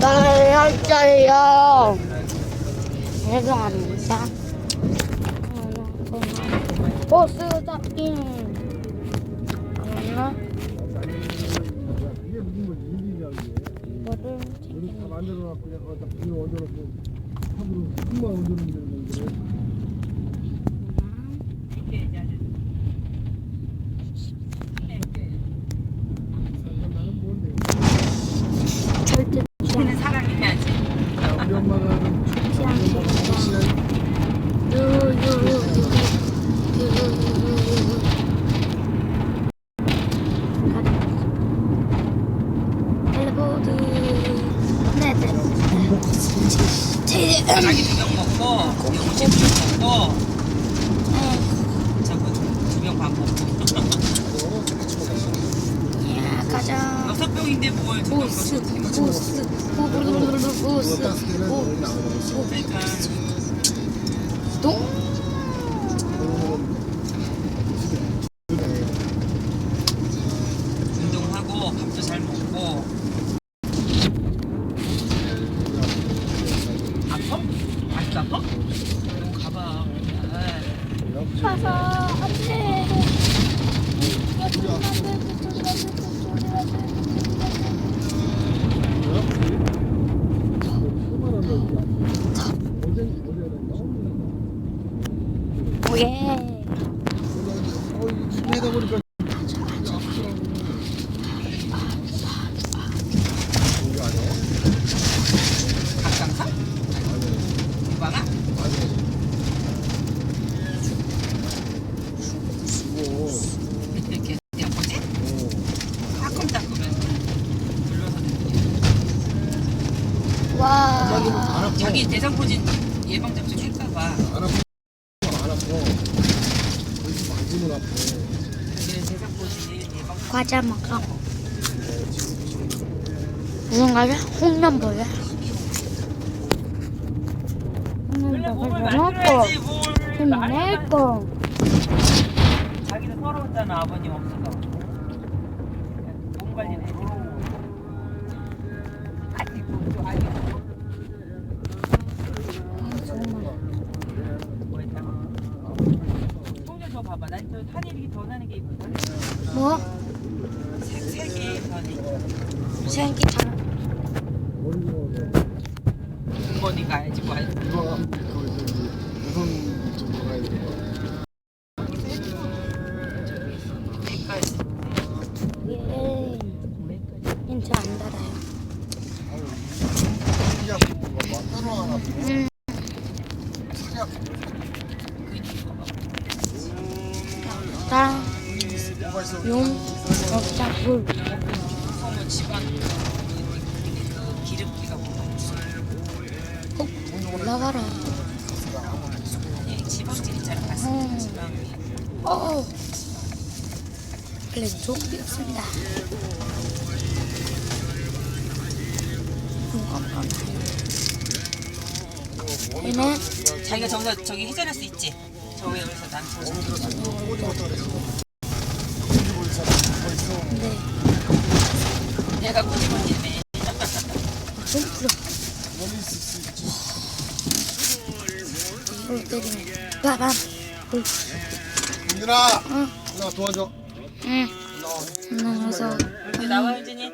나열자예요 죄송합니다 버스 잡기. 뭐를 여기 다 만들어 놨고 그냥 거기다 비를 얹어놓고 탑으로 흙만 얹어놓으면 되는 건데. 나는 뭔데? 절대 우리는 사랑이 해야지. 우리 엄마가 좀 우리 엄마가 좀 시간 텔레포드 네네 자기 두병 먹고, 영치 두병 먹고, 저거 두병 반 먹고. 야 가자 여섯 병인데 뭘 두병 보스 먹고. 보스 보스 보스 때는 거의 나가버렸어. 그러니까 동 운동하고 밥도 잘 먹고. 아파? 너 가봐. 아, 가서 안돼 오예 하다 보니까 여기 아니야? 각강사? 유방아? 수고. 이렇게 그냥 뭐지? 어. 따끔따끔해. 눌러서 듣는 와 자기 대상포진 예방 접종 할까봐. 안 아프. 안 아파. 거기 만지면 아파. 자기는 대상포진 예방 과자 먹어 무슨 과자? 홍련보야 원래 몸을 만들어야지 뭘 힘내고 자기는 서러웠잖아 아버님 없어서 몸 관리는 아직 또 아직 뭐? 했다고 통좀 더 봐봐 난저 탄일이. 더 나는 게 있거든 뭐? 세개 더니 생기 잘 공원이 가야지 뭐 이거 거기 저기 우선 쪽으로 가야 되는 거야. 예. 안 달아요 막 따로 음. 뭐가 있어? 용, 먹자, 물 소문 집안 갔어 음. 지방 어 좋게 없습니다. 얘는? 자기가 저기서 저기 회전할 수 있지? 저기 여기서 난? 네, 내가 꼬집어지네 좀 풀어 이걸 때리면 바람 불 민준아, 응, 누나 도와줘. 응, 나와. 나와서. 여기 나와 유진이